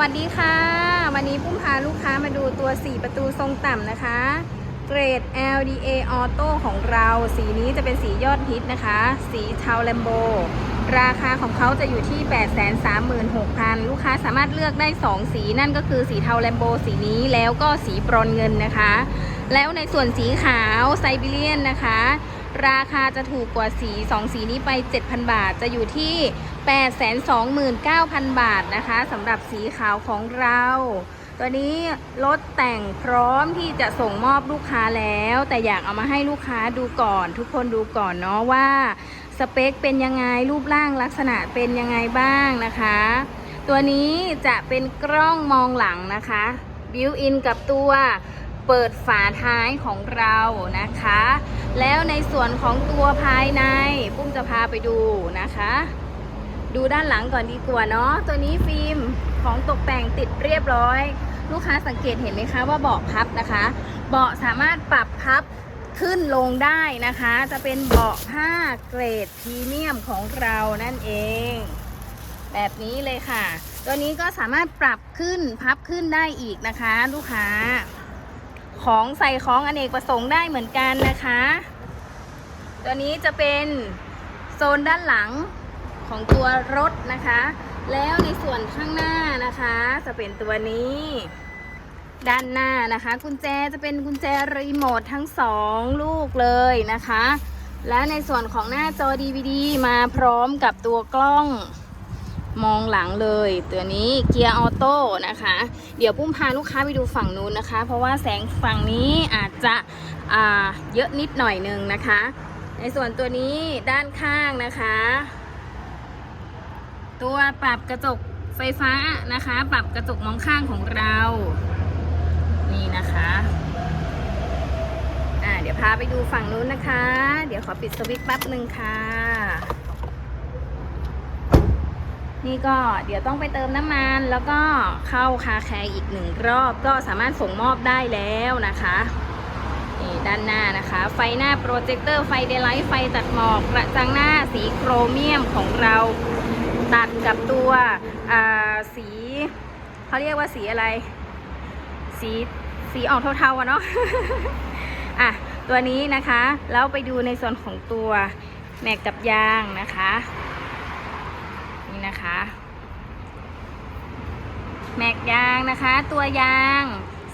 วัสดีค่ะ วันนี้ปุ้มพาลูกค้ามาดูตัว 4 ประตูทรงต่ำนะคะ เกรด LDA Auto ของเรา สีนี้จะเป็นสียอดฮิตนะคะ สีเทาแลมโบ ราคาของเขาจะอยู่ที่ 836,000 ลูกค้าสามารถเลือกได้ 2 สีนั่นก็คือสีเทาแลมโบสีนี้แล้วก็สีบรอนเงินนะคะ แล้วในส่วนสีขาวไซบีเรียนนะคะ ราคาจะถูกกว่าสี 2 สีนี้ไป 7,000 บาท จะอยู่ที่ 829,000 บาทนะคะสำหรับสีขาวของเรา ตัวนี้รถแต่งพร้อมที่จะส่งมอบลูกค้าแล้ว แต่อยากเอามาให้ลูกค้าดูก่อน ทุกคนดูก่อนเนาะว่า สเปคเป็นยังไงรูปร่างลักษณะเป็นยังไงบ้างนะคะ ตัวนี้จะเป็นกล้องมองหลังนะคะบิวอินกับตัว เปิดฝาท้ายของเรานะคะ แล้วในส่วนของตัวภายใน ปุ้มจะพาไปดูนะคะ ดูด้านหลังก่อนดีกว่าเนาะตัวนี้ฟิล์มของตกแต่งติดเรียบร้อย ลูกค้าสังเกตเห็นไหมคะว่าเบาะพับนะคะ เบาะสามารถปรับพับขึ้นลงได้นะคะ จะเป็นเบาะผ้าเกรดพรีเมียมของเรานั่นเอง แบบนี้เลยค่ะ ตัวนี้ก็สามารถปรับขึ้นพับขึ้นได้อีกนะคะ ลูกค้า ของใส่ของอเนกประสงค์ได้เหมือนกันนะคะ ตัวนี้จะเป็นโซนด้านหลังของตัวรถนะคะ แล้วในส่วนข้างหน้านะคะ จะเป็นตัวนี้ ด้านหน้านะคะ กุญแจจะเป็นกุญแจรีโมททั้งสองลูกเลยนะคะ และในส่วนของหน้าจอ DVD มาพร้อมกับตัวกล้อง มองหลังเลย ตัวนี้เกียร์ออโต้นะคะ เดี๋ยวปุ้มพาลูกค้าไปดูฝั่งนู้นนะคะ เพราะว่าแสงฝั่งนี้อาจจะเยอะนิดหน่อยนึงนะคะ ในส่วนตัวนี้ด้านข้างนะคะ ตัวปรับกระจกไฟฟ้านะคะ ปรับกระจกมองข้างของเรา นี่นะคะอ่าเดี๋ยวพาไปดูฝั่งนู้นนะคะ เดี๋ยวขอปิดสวิตช์แป๊บหนึ่งค่ะ นี่ก็เดี๋ยวต้องไปเติมน้ำมันแล้วก็เข้าคาแคร์อีกหนึ่งรอบก็สามารถส่งมอบได้แล้วนะคะนี่ด้านหน้านะคะ ไฟหน้าโปรเจคเตอร์ไฟเดลไลท์ไฟตัดหมอกกระจังหน้าสีโครเมียมของเราตัดกับตัวสีเขาเรียกว่าสีอะไร สีสีออกเทาๆอะเนาะอะตัวนี้นะคะแล้วไปดูในส่วนของตัวแม็กกับยางนะคะ นะคะ แม็กยางนะคะ ตัวยาง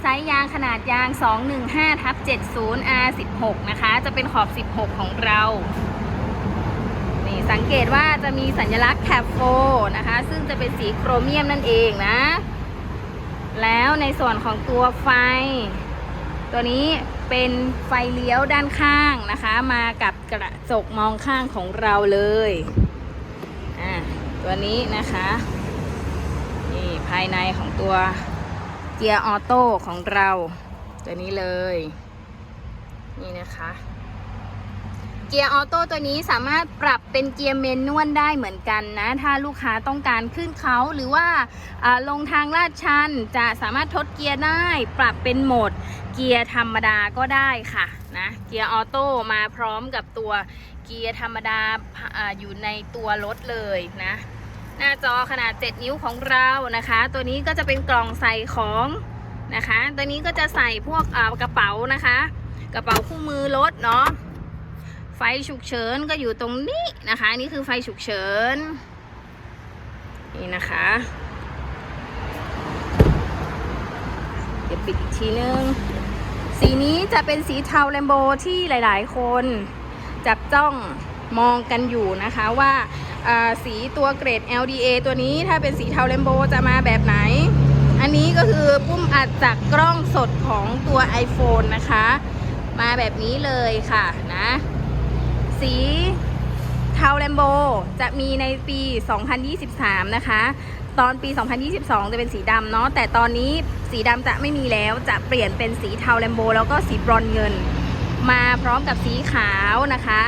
ไซส์ยางขนาดยาง 215ทับ70 R16 นะคะ จะเป็นขอบ 16 ของเรา นี่สังเกตว่าจะมีสัญลักษณ์แคปโฟนะคะ ซึ่งจะเป็นสีโครเมียมนั่นเองนะ แล้วในส่วนของตัวไฟ ตัวนี้เป็นไฟเลี้ยวด้านข้างนะคะ มากับกระจกมองข้างของเราเลย ตัวนี้นะคะนี่ภายในของตัวเกียร์ออโต้ของเรา ตัวนี้เลย นี่นะคะเกียร์ออโต้ตัวนี้สามารถปรับเป็นเกียร์เมนนวลได้เหมือนกันนะ ถ้าลูกค้าต้องการขึ้นเขาหรือว่าอ่าลงทางลาดชันจะสามารถทดเกียร์ได้ ปรับเป็นโหมดเกียร์ธรรมดาก็ได้ค่ะนะเกียร์ออโต้มาพร้อมกับตัว เกียร์ธรรมดาออยู่ในตัวรถเลยนะ หน้าจอขนาด 7 นิ้วของเรานะคะ ตัวนี้ก็จะเป็นกล่องใส่ของนะคะ ตัวนี้ก็จะใส่พวกกระเป๋านะคะ กระเป๋าคู่มือรถเนาะไฟฉุกเฉินก็อยู่ตรงนี้นะคะนี่คือไฟฉุกเฉินนี่นะคะ เดี๋ยวปิดอีกทีนึง สีนี้จะเป็นสีเทาแลมโบที่หลาย ๆ คน จับจ้องมองกันอยู่นะคะว่าสีตัวเกรด LDA ตัวนี้ถ้าเป็นสีเทาแลมโบจะมาแบบไหน อันนี้ก็คือปุ้มอัดจากกล้องสดของตัว iPhone นะคะ มาแบบนี้เลยค่ะนะ สีเทาแลมโบจะมีในปี 2023 นะคะ ตอนปี 2022 จะเป็นสีดำเนาะแต่ตอนนี้สีดำจะไม่มีแล้วจะเปลี่ยนเป็นสีเทาแลมโบแล้วก็สีบรอนเงิน มาพร้อมกับสีขาวนะคะ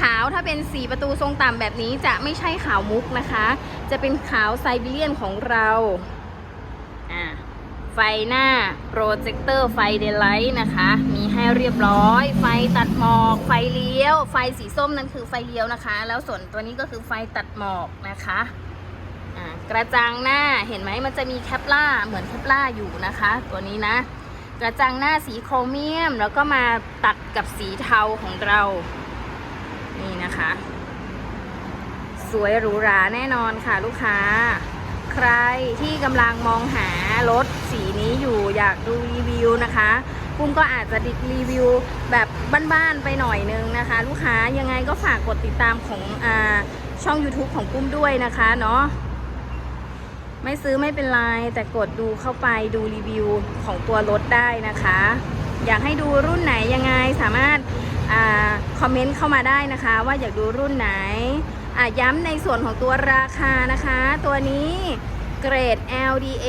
ขาวถ้าเป็นสีประตูทรงต่ำแบบนี้จะไม่ใช่ขาวมุกนะคะ จะเป็นขาวไซบีเรียนของเราไฟหน้าโปรเจคเตอร์ไฟเดลไลท์นะคะ มีให้เรียบร้อย ไฟตัดหมอก ไฟเลี้ยว ไฟสีส้มนั่นคือไฟเลี้ยวนะคะ แล้วส่วนตัวนี้ก็คือไฟตัดหมอกนะคะกระจังหน้าเห็นไหมมันจะมีแคปล่าเหมือนแคปล่าอยู่นะคะ ตัวนี้นะ กระจังหน้าสีโครเมียม แล้วก็มาตัดกับสีเทาของเรา นี่นะคะ สวยหรูหราแน่นอนค่ะลูกค้า ใครที่กำลังมองหารถสีนี้อยู่อยากดูรีวิวนะคะปุ้มก็อาจจะดิรีวิวแบบบ้านๆไปหน่อยนึงนะคะ ลูกค้ายังไงก็ฝากกดติดตามของอช่อง YouTube ของปุ้มด้วยนะคะเนาะ ไม่ซื้อไม่เป็นไร แต่กดดูเข้าไปดูรีวิวของตัวรถได้นะคะ อยากให้ดูรุ่นไหนยังไงสามารถอาคอมเมนต์เข้ามาได้นะคะ ว่าอยากดูรุ่นไหนย้ำในส่วนของตัวราคานะคะ ตัวนี้เกรด LDA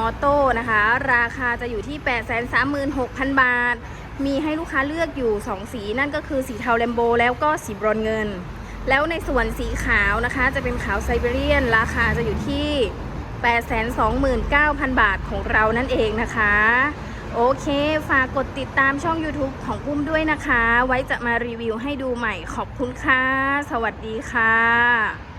Auto นะคะ ราคาจะอยู่ที่ 836,000 บาท มีให้ลูกค้าเลือกอยู่ 2 สีนั่นก็คือสีเทาแลมโบแล้วก็สีบรอนเงิน แล้วในส่วนสีขาวนะคะ จะเป็นขาวไซเบเรียน ราคาจะอยู่ที่ 829,000 บาทของเรานั่นเองนะคะ โอเค ฝากกดติดตามช่อง YouTube ของปุ้มด้วยนะคะ ไว้จะมารีวิวให้ดูใหม่ขอบคุณค่ะ สวัสดีค่ะ